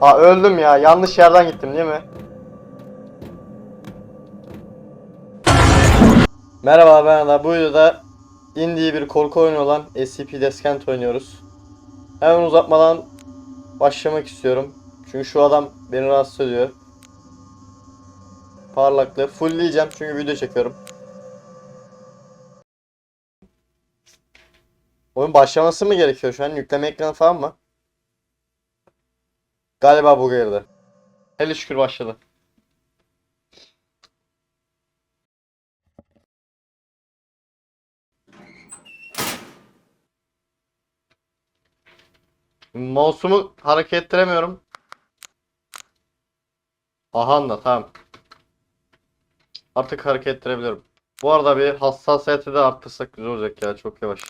Aa öldüm ya. Yanlış yerden gittim değil mi? Merhaba ben Ada. Bu videoda indie bir korku oyunu olan SCP Descent oynuyoruz. Hemen uzatmadan başlamak istiyorum. Çünkü şu adam beni rahatsız ediyor. Parlaklığı fullleyeceğim çünkü video çekiyorum. Oyun başlaması mı gerekiyor şu an? Yükleme ekranı falan mı? Galiba bu girdi. Hele şükür başladı. Mouse'umu hareket ettiremiyorum. Aha da tamam. Artık hareket ettirebilirim. Bu arada bir hassasiyeti de arttırsak güzel olacak ya çok yavaş.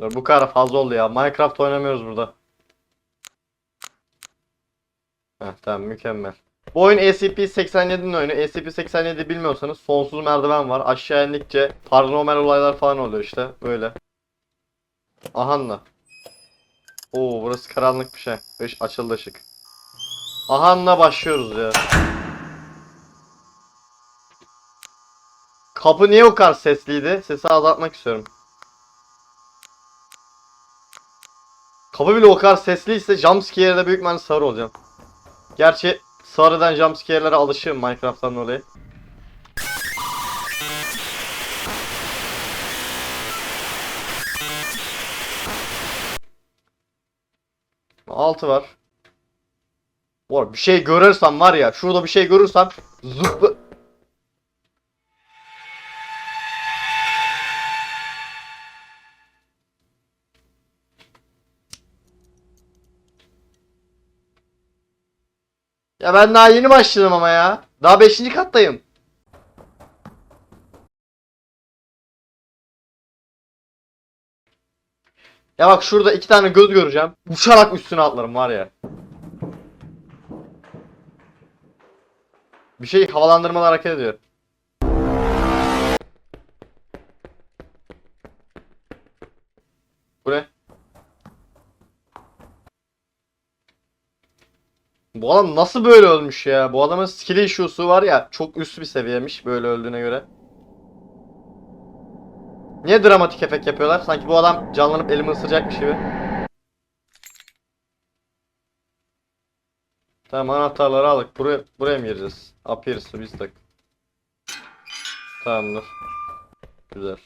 Bu kadar fazla oldu ya. Minecraft oynamıyoruz burada. Heh, tamam mükemmel. Bu oyun SCP-87'nin oyunu. SCP-87 bilmiyorsanız sonsuz merdiven var. Aşağı indikçe paranormal olaylar falan oluyor işte. Böyle. Ahanla. Oo burası karanlık bir şey. Beş açıldı ışık. Ahanla başlıyoruz ya. Kapı niye o kadar sesliydi? Sesi azaltmak istiyorum. Kapı bile o kadar sesliyse jumpscare'de büyük ihtimalle sağır olacağım. Gerçi eden jumpscare'lere alışığım Minecraft'tan dolayı. Altı var. Arada bir şey görürsem var ya şurada bir şey görürsem zıplı... Ya ben daha yeni başladım ama ya. Daha 5. kattayım. Ya bak şurada iki tane göz göreceğim. Uçarak üstüne atlarım var ya. Bir şey havalandırmalı hareket ediyor. Bu ne? Bu adam nasıl böyle ölmüş ya? Bu adamın skill issue'su var ya çok üst bir seviyemiş böyle öldüğüne göre. Niye dramatik efekt yapıyorlar? Sanki bu adam canlanıp elimi ısıracakmış gibi. Tamam anahtarları aldık. Buraya, buraya mı gireceğiz? Here biz tak. Tamamdır. Güzel.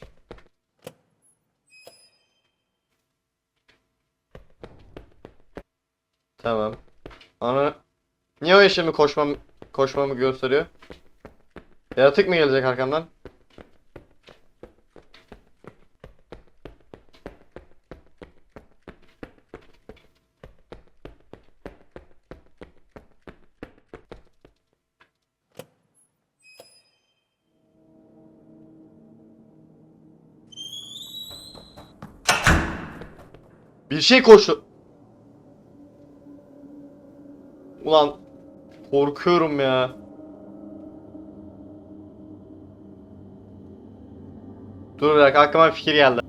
Tamam. Ana Niye o işimi koşmam koşmamı gösteriyor? Yaratık mı gelecek arkamdan? Bir şey koştu. Korkuyorum ya. Dur bir dakika aklıma bir fikir geldi.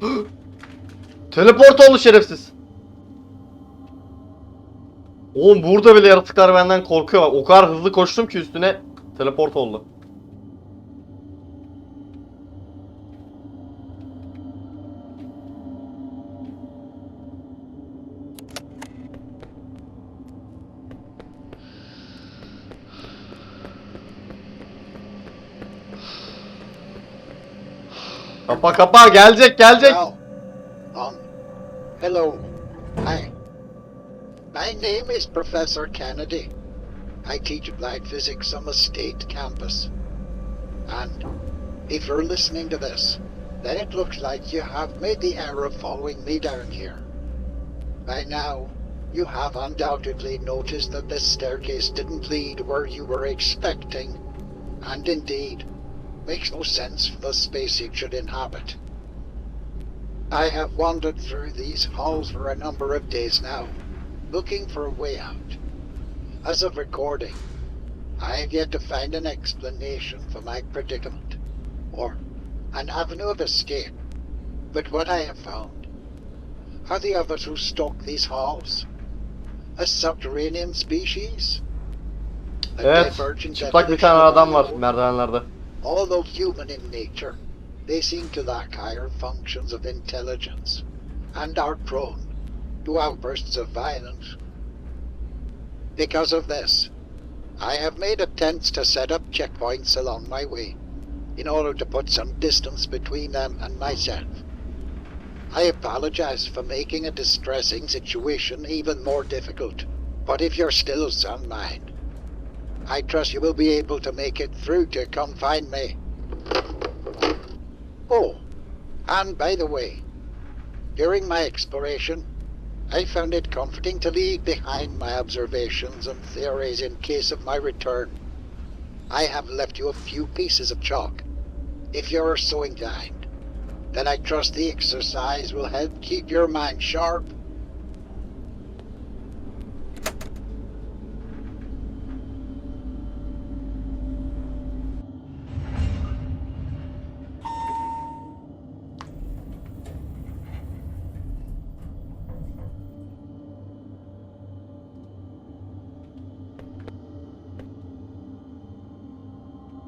Teleport oldu şerefsiz. Oğlum burada bile yaratıklar benden korkuyor. O kadar hızlı koştum ki üstüne teleport oldu. Kapa kapa gelecek gelecek. Um, hello. Hi. My name is Professor Kennedy. I teach applied physics on the state campus. And if you're listening to this, then it looks like you have made the error of following me down here. By now, you have undoubtedly noticed that this staircase didn't lead where you were expecting, and indeed, makes no sense for the space it should inhabit. I have wandered through these halls for a number of days now, looking for a way out. As of recording, I have yet to find an explanation for my predicament, or an avenue of escape. But what I have found are the others who stalk these halls. A subterranean species. A Evet. Çıplak bir tane of adam var merdivenlerde. Although human in nature, they seem to lack higher functions of intelligence and are prone to outbursts of violence. Because of this, I have made attempts to set up checkpoints along my way in order to put some distance between them and myself. I apologize for making a distressing situation even more difficult, but if you're still sound mind, I trust you will be able to make it through to come find me. Oh, and by the way, during my exploration, I found it comforting to leave behind my observations and theories in case of my return. I have left you a few pieces of chalk. If you're so inclined, then I trust the exercise will help keep your mind sharp.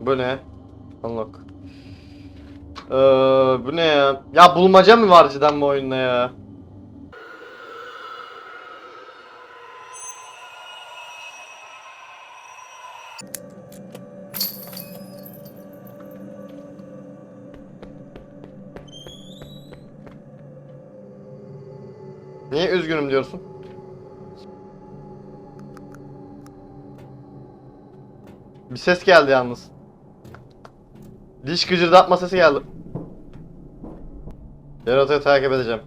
Bu ne? Unlock. Ee, bu ne ya? Ya bulmaca mı var cidden bu oyunda ya? Niye üzgünüm diyorsun? Bir ses geldi yalnız. Diş gıcırdatma sesi geldi. Yaratığı takip edeceğim.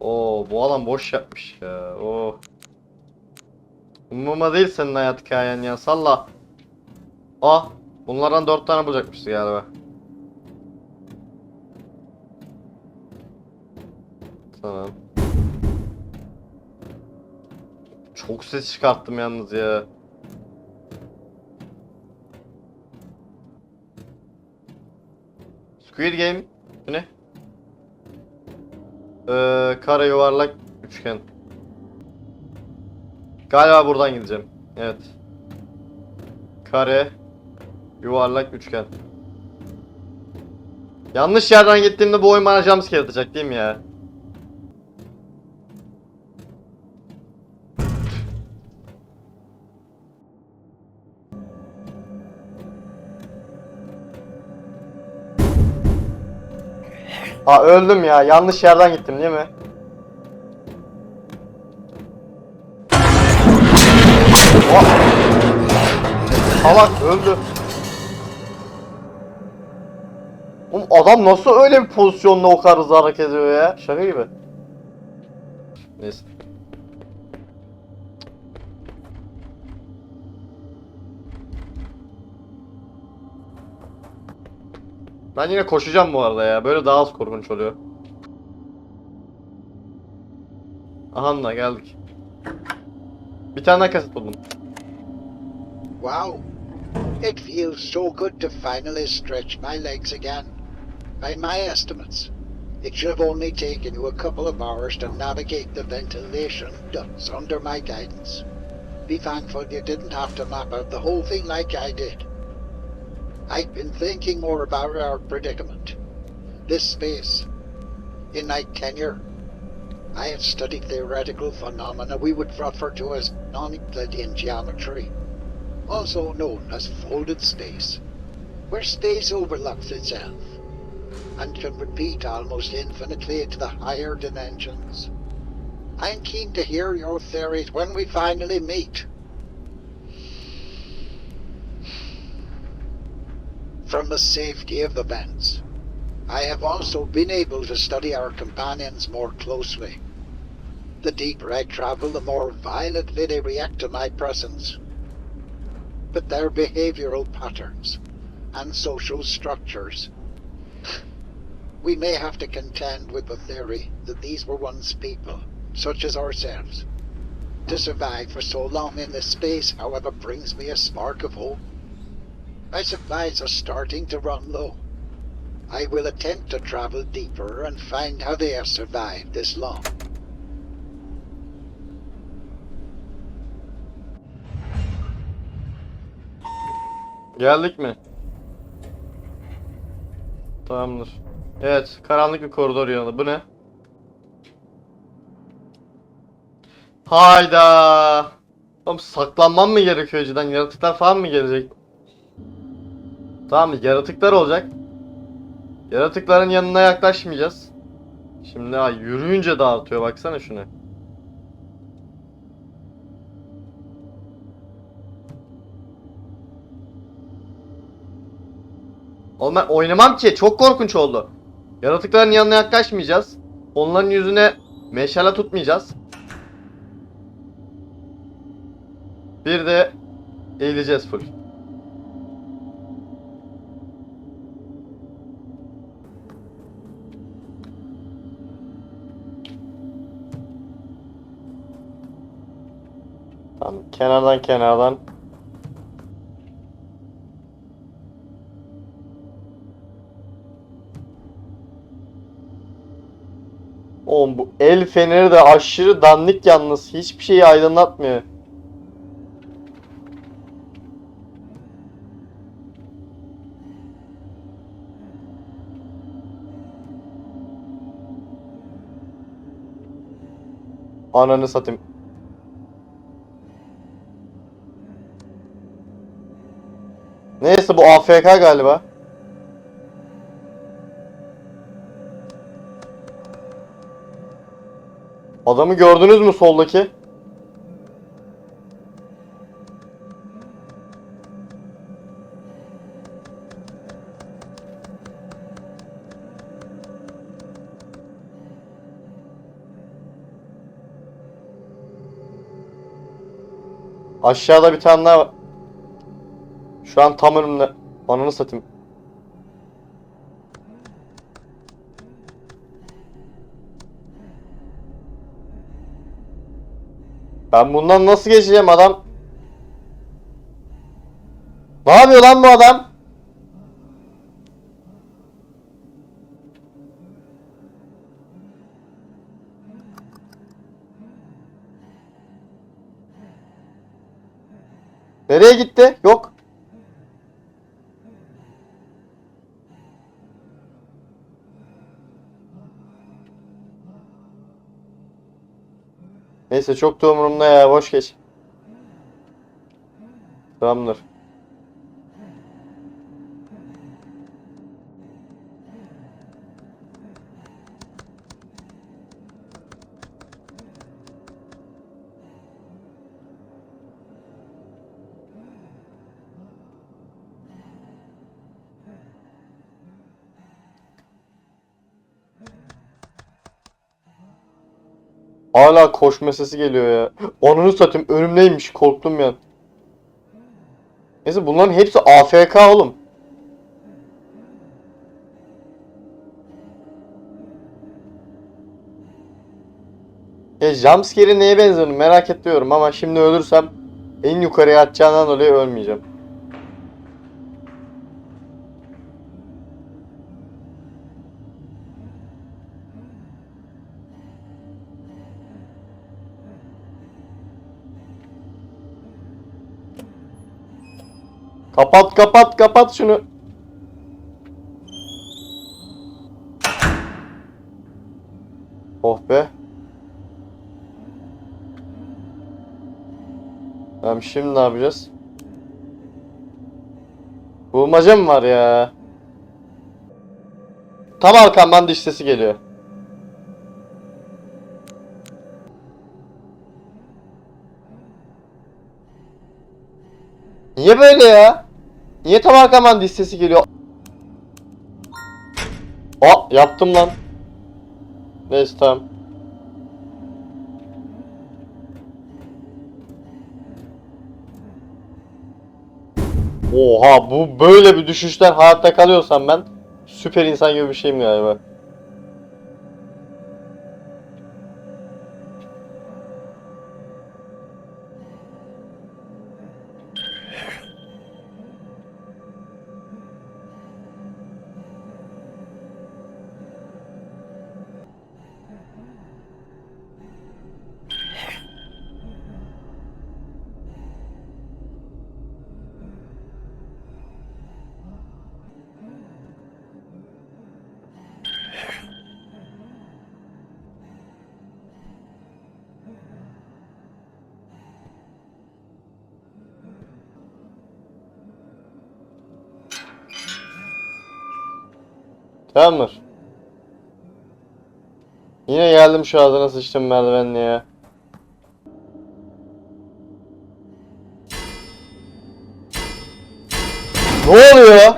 Oo, bu alan boş yapmış ya. Oo. Umurumda değil senin hayat hikayen ya. Salla. Ah, bunlardan dört tane bulacakmışız galiba. Tamam. Çok ses çıkarttım yalnız ya. Squid Game bu ne? Ee, kare yuvarlak üçgen. Galiba buradan gideceğim. Evet. Kare yuvarlak üçgen. Yanlış yerden gittiğimde bu oyun bana jumpscare atacak değil mi ya? Aa öldüm ya. Yanlış yerden gittim değil mi? Oh! Salak öldü. Oğlum adam nasıl öyle bir pozisyonda o kadar hızlı hareket ediyor ya? Şaka gibi. Neyse. Ben yine koşacağım bu arada ya. Böyle daha az korkunç oluyor. Aha da geldik. Bir tane daha kaset buldum. Wow. It feels so good to finally stretch my legs again. By my estimates, it should have only taken you a couple of hours to navigate the ventilation ducts under my guidance. Be thankful you didn't have to map out the whole thing like I did. I've been thinking more about our predicament. This space. In my tenure, I have studied theoretical phenomena we would refer to as non-Euclidean geometry also known as folded space, where space overlaps itself and can repeat almost infinitely to the higher dimensions. I'm keen to hear your theories when we finally meet. From the safety of the vents, I have also been able to study our companions more closely. The deeper I travel, the more violently they react to my presence but their behavioral patterns and social structures. We may have to contend with the theory that these were once people, such as ourselves. To survive for so long in this space, however, brings me a spark of hope. My supplies are starting to run low. I will attempt to travel deeper and find how they have survived this long. Geldik mi? Tamamdır. Evet, karanlık bir koridor yanında. Bu ne? Hayda. Oğlum saklanmam mı gerekiyor önceden? Yaratıklar falan mı gelecek? Tamam, yaratıklar olacak. Yaratıkların yanına yaklaşmayacağız. Şimdi ha, yürüyünce dağıtıyor. Baksana şuna. Oğlum ben oynamam ki. Çok korkunç oldu. Yaratıkların yanına yaklaşmayacağız. Onların yüzüne meşale tutmayacağız. Bir de eğileceğiz full. Kenardan kenardan Oğlum bu el feneri de aşırı dandik yalnız. Hiçbir şeyi aydınlatmıyor. Ananı satayım. Neyse bu AFK galiba. Adamı gördünüz mü soldaki? Aşağıda bir tane daha var. Şu an tam önümde. Ananı satayım. Ben bundan nasıl geçeceğim adam? Ne yapıyor lan bu adam? Nereye gitti? Yok. Neyse çok da umurumda ya boş geç. Tamamdır. Hala koşma sesi geliyor ya. Onunu satayım önümdeymiş korktum ya. Neyse bunların hepsi AFK oğlum. Ya jumpscare'i neye benziyor merak ediyorum ama şimdi ölürsem en yukarıya atacağından dolayı ölmeyeceğim. Kapat kapat kapat şunu. Oh be. Tamam şimdi ne yapacağız? Bulmaca mı var ya? Tam arkamdan diş sesi geliyor. Niye böyle ya? Niye tam arkamdan diş sesi geliyor? Aa yaptım lan. Neyse tamam. Oha bu böyle bir düşüşten hayatta kalıyorsam ben süper insan gibi bir şeyim galiba. Tamamdır. Yine geldim şu ağzına sıçtım merdivenle ya. Ne oluyor?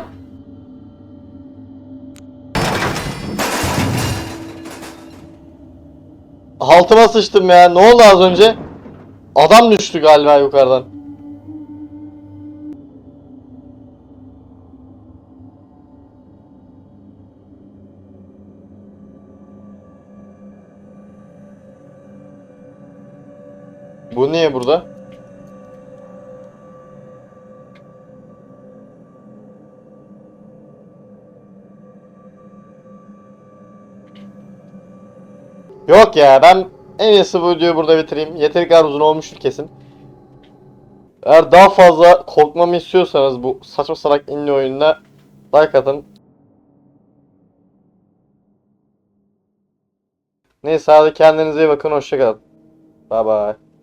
Altıma sıçtım ya. Ne oldu az önce? Adam düştü galiba yukarıdan. Bu niye burada? Yok ya ben en iyisi bu videoyu burada bitireyim. Yeteri kadar uzun olmuştur kesin. Eğer daha fazla korkmamı istiyorsanız bu saçma salak indie oyunda like atın. Neyse hadi kendinize iyi bakın hoşçakalın. Bye bye.